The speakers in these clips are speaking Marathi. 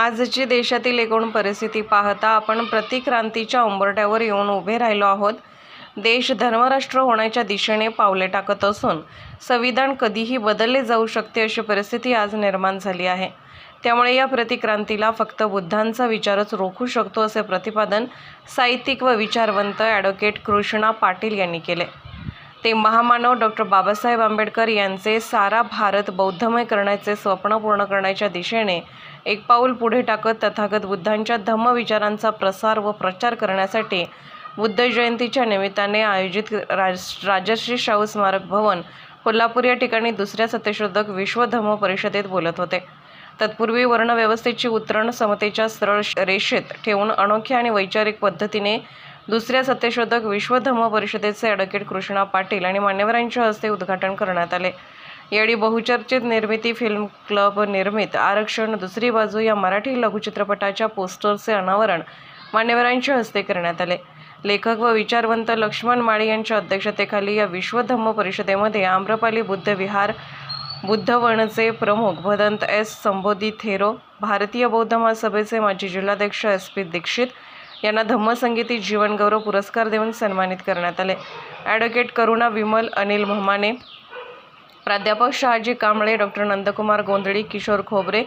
आजची देशातील एकूण परिस्थिती पाहता आपण प्रतिक्रांतीच्या उंबरट्यावर येऊन उभे राहिलो आहोत. देश धर्मराष्ट्र होण्याच्या दिशेने पावले टाकत असून संविधान कधीही बदलले जाऊ शकते अशी परिस्थिती आज निर्माण झाली आहे. त्यामुळे या प्रतिक्रांतीला फक्त बुद्धांचा विचारच रोखू शकतो असे प्रतिपादन साहित्यिक व विचारवंत ॲडव्होकेट कृष्णा पाटील यांनी केले. ते महामानव डॉक्टर बाबासाहेब आंबेडकर यांचे सारा भारत बौद्धमय करण्याचे स्वप्न पूर्ण करण्याच्या दिशेने एक पाऊल पुढे टाकत तथागत बुद्धांच्या धम्मविचारांचा प्रसार व प्रचार करण्यासाठी बुद्ध जयंतीच्या निमित्ताने आयोजित राज राजश्री शाहू स्मारक भवन कोल्हापूर या ठिकाणी दुसऱ्या सत्यशोधक विश्वधर्म परिषदेत बोलत होते. तत्पूर्वी वर्णव्यवस्थेची उतरण समतेच्या सरळ रेषेत ठेवून अनोख्या आणि वैचारिक पद्धतीने दुसऱ्या सत्यशोधक विश्व धम्म परिषदेचे ॲडव्होकेट कृष्णा पाटील आणि मान्यवरांच्या हस्ते उद्घाटन करण्यात आले. यावेळी बहुचर्चित निर्मिती फिल्म क्लब निर्मित आरक्षण दुसरी बाजू या मराठी लघुचित्रपटाच्या पोस्टरचे अनावरण मान्यवरांच्या हस्ते करण्यात आले. लेखक व विचारवंत लक्ष्मण माळी यांच्या अध्यक्षतेखाली या विश्वधम्म परिषदेमध्ये आम्रपाली बुद्ध विहार बुद्धवनचे प्रमुख भदंत एस. संबोधी थेरो भारतीय बौद्ध महासभेचे माजी जिल्हाध्यक्ष एस. पी. दीक्षित यांना धम्मसंगीती जीवनगौरव पुरस्कार देऊन सन्मानित करण्यात आले. ॲडव्होकेट करुणा विमल अनिल महमाने प्राध्यापक शहाजी कांबळे डॉक्टर नंदकुमार गोंधळी किशोर खोबरे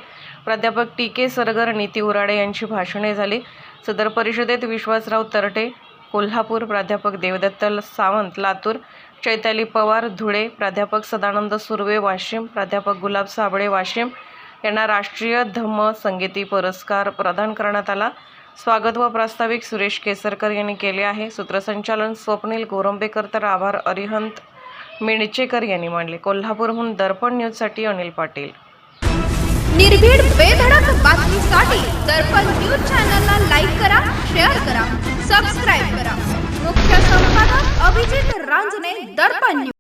प्राध्यापक टी के सरगर नीती उराडे यांची भाषणे झाली. सदर परिषदेत विश्वासराव तरटे कोल्हापूर प्राध्यापक देवदत्त सावंत लातूर चैताली पवार धुळे प्राध्यापक सदानंद सुर्वे वाशिम प्राध्यापक गुलाब साबळे वाशिम यांना राष्ट्रीय धम्म संगीती पुरस्कार प्रदान करण्यात आला. स्वागत व प्रास्ताविक सुरेश केसरकर यांनी केले आहे. सूत्रसंचालन स्वप्नील गोरंबेकर तर आभार अरिहंत मिणचेकर यांनी मांडले. कोल्हापूरहून दर्पण न्यूजसाठी अनिल पाटील. निर्भीड बेधडक बातमीसाठी दर्पण न्यूज चॅनलला लाईक करा शेअर करा सबस्क्राईब करा. मुख्य संपादक अभिजित रांजणे दर्पण